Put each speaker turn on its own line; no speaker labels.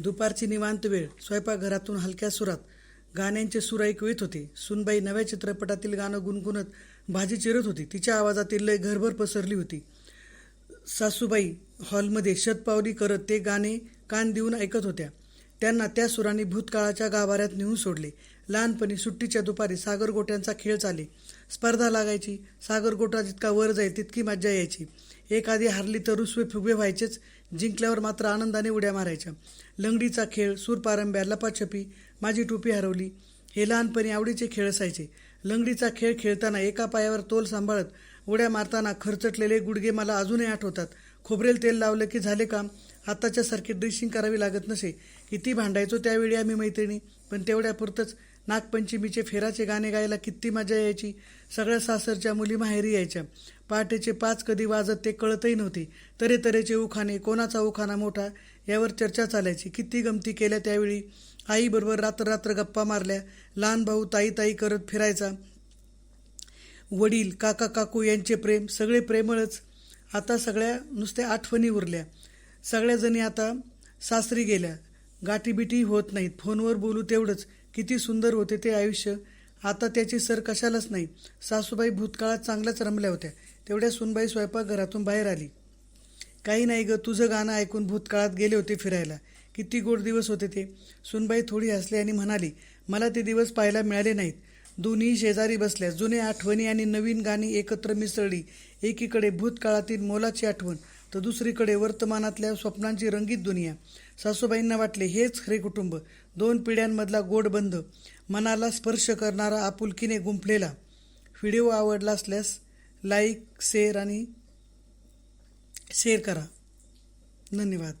दुपारची निवांत वेळ स्वयंपाकघरातून हलक्या सुरात गाण्यांचे सूर ऐकू येत होते. सुनबाई नव्या चित्रपटातील गाणं गुणगुणत भाजी चिरत होती. तिच्या आवाजातील लय घरभर पसरली होती. सासूबाई हॉलमध्ये शतपावली करत ते गाणे कान देऊन ऐकत होत्या. त्यांना त्या सुरांनी भूतकाळाच्या गाभाऱ्यात नेऊन सोडले. लहानपणी सुट्टीच्या दुपारी सागरगोट्यांचा खेळ चाले. स्पर्धा लागायची. सागरगोटा जितका वर जाईल तितकी मज्जा यायची. एखादी हारली तर रुसवे फुगवे व्हायचेच. जिंकल्यावर मात्र आनंदाने उड्या मारायच्या. लंगडीचा खेळ सूरपारंब्या लपाछपी माझी टोपी हरवली. हे लहानपणी आवडीचे खेळ असायचे. लंगडीचा खेळ खेळताना एका पायावर तोल सांभाळत उड्या मारताना खरचटलेले गुडगे मला अजूनही आठवतात. खोबरेल तेल लावलं की झाले काम. आताच्या सारखी ड्रेसिंग करावी लागत नसे. किती भांडायचो त्यावेळी आम्ही मैत्रिणी. पण तेवढ्यापुरतंच नागपंचमीचे फेराचे गाणे गायला किती मजा यायची. सगळ्या सासरच्या मुली माहेरी यायच्या. पहाटेचे पाच कधी वाजत ते कळतही नव्हते. तऱ्हेतऱ्हेचे उखाणे कोणाचा उखाणा मोठा यावर चर्चा चालायची. किती गमती केल्या त्यावेळी. आईबरोबर रात्र रात्र गप्पा मारल्या. लहान भाऊ ताई ताई करत फिरायचा. वडील काका काकू यांचे प्रेम सगळे प्रेमळच. आता सगळ्या नुसत्या आठवणी उरल्या. सगळ्याजणी आता सासरी गेल्या. गाठीबिटी होत नाहीत. फोनवर बोलू तेवढंच. किती सुंदर होते ते आयुष्य. आता त्याची सर कशालाच नाही. सासूबाई भूतकाळात चांगल्याच रमल्या होत्या. तेवढ्या सुनबाई स्वयंपाकघरातून बाहेर आली. काही नाही ग तुझं गाणं ऐकून भूतकाळात गेले होते फिरायला. किती गोड दिवस होते ते. सुनबाई थोडी हसली आणि म्हणाली मला ते दिवस पाहायला मिळाले नाहीत. दोन्ही शेजारी बसल्या जुन्या आठवणी आणि नवीन गाणी एकत्र मिसळली. एकीकडे भूतकाळातील मोलाची आठवण तर दुसरीकडे वर्तमानातल्या स्वप्नांची रंगीत दुनिया. सासूबाईंना वाटले हेच खरे कुटुंब. दोन पिढ्यांमधला गोड बंध. मनाला स्पर्श करणारा आपुलकीने गुंफलेला. व्हिडिओ आवडला असल्यास लाईक शेअर आणि शेअर करा. धन्यवाद.